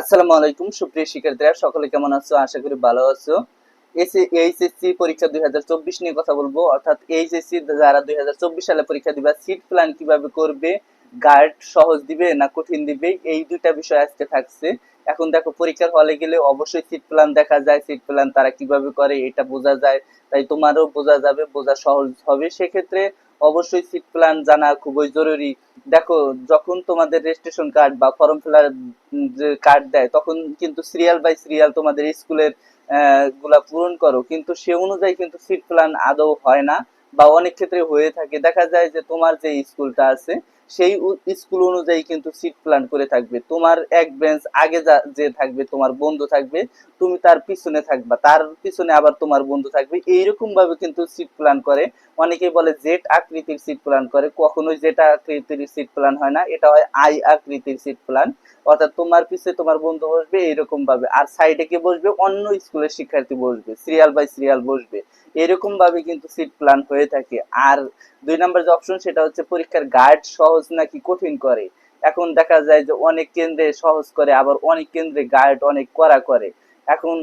আসসালামু আলাইকুম, সুপ্রিয় শিক্ষার্থীরা, সকলে কেমন আছো? আশা করি ভালো আছো। এইচএসসি পরীক্ষা দুই নিয়ে কথা বলব। অর্থাৎ এইচএসসি যারা দুই সালে পরীক্ষা দিবে সিট প্ল্যান কীভাবে করবে গার্ড সহজ দিবে না কঠিন দিবে, এই দুইটা বিষয় আজকে থাকছে। এখন দেখো, পরীক্ষার হলে গেলে অবশ্যই সিট প্ল্যান দেখা যায় সিট প্ল্যান তারা কীভাবে করে, এটা বোঝা যায়। তাই তোমারও বোঝা যাবে, বোঝা সহজ হবে। সেক্ষেত্রে অবশ্যই সিট প্ল্যান জানা খুবই জরুরি। দেখো, যখন তোমাদের রেজিস্ট্রেশন কার্ড বা ফর্ম ফিলার কার্ড দেয়, তখন কিন্তু সিরিয়াল বাই সিরিয়াল তোমাদের স্কুলেরগুলা পূরণ করো। কিন্তু সে অনুযায়ী কিন্তু সিট প্ল্যান আদৌ হয় না বা অনেক ক্ষেত্রে হয়ে থাকে। দেখা যায় যে তোমার যে স্কুলটা আছে সেই স্কুল অনুযায়ী কিন্তু সিট প্ল্যান করে থাকবে। তোমার এক বেঞ্চ আগে যা- থাকবে, তোমার বন্ধু থাকবে, তুমি তার পিছনে থাকবা। তার পিছনে আবার তোমার বন্ধু থাকবে। এইরকম ভাবে কিন্তু সিট প্ল্যান করে। অনেকেই বলে জেট আকৃতির সিট প্ল্যান করে। কখনোই জেট আকৃতির সিট প্ল্যান হয় না। এটা হয় আই আকৃতির সিট প্ল্যান অর্থাৎ তোমার পিছে তোমার বন্ধু বসবে এইরকম ভাবে আর সাইডে কে বসবে? অন্য স্কুলের শিক্ষার্থী বসবে। সিরিয়াল বাই সিরিয়াল বসবে। এরকম ভাবে কিন্তু সিট প্ল্যান হয়ে থাকে। আর দুই নাম্বার যে অপশন সেটা হচ্ছে পরীক্ষার গার্ড সহজ নাকি কঠিন করে? এখন দেখা যায় যে অনেক কেন্দ্রে সহজ করে, আবার অনেক কেন্দ্রে গার্ড অনেক করা করে। এখন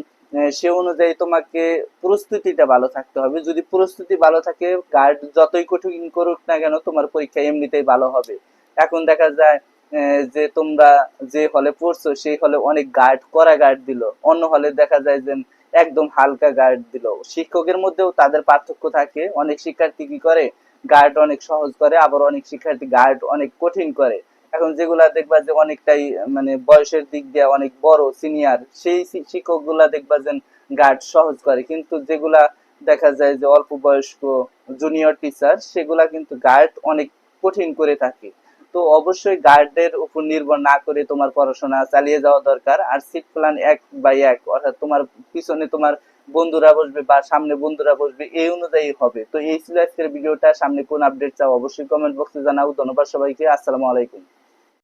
সে অনুযায়ী তোমাকে প্রস্তুতিটা ভালো থাকতে হবে। যদি প্রস্তুতি ভালো থাকে গার্ড যতই কঠিন করুক না কেন, তোমার পরীক্ষা এমনিতেই ভালো হবে। এখন দেখা যায় যে তোমরা যে হলে পড়ছো, সেই হলে অনেক গার্ড করা গার্ড দিল। অন্য হলে দেখা যায় যে একদম হালকা গার্ড দিল। শিক্ষকের মধ্যেও তাদের পার্থক্য থাকে। অনেক শিক্ষার্থী কি করে? গার্ড অনেক সহজ করে, আবার অনেক শিক্ষার্থী গার্ড অনেক কঠিন করে। এখন যেগুলা দেখবা যে অনেকটাই মানে বয়সের দিক দিয়ে অনেক বড় সিনিয়র সেই শিক্ষকগুলা দেখবা যে গার্ড সহজ করে। কিন্তু যেগুলা দেখা যায় যে অল্প বয়স্ক জুনিয়র টিচার সেগুলা কিন্তু গার্ড অনেক কঠিন করে থাকে। তো অবশ্যই গার্ডের উপর নির্ভর না করে তোমার পড়াশোনা চালিয়ে যাওয়া দরকার। আর সিট প্ল্যান এক বাই এক, অর্থাৎ তোমার পিছনে তোমার বন্ধুরা বসবে বা সামনে বন্ধুরা বসবে, এই অনুযায়ী হবে। তো এই ছিল আজকের ভিডিওটা সামনে কোন আপডেট চাও অবশ্যই কমেন্ট বক্সে জানাও। ধন্যবাদ সবাইকে। আসসালামু আলাইকুম।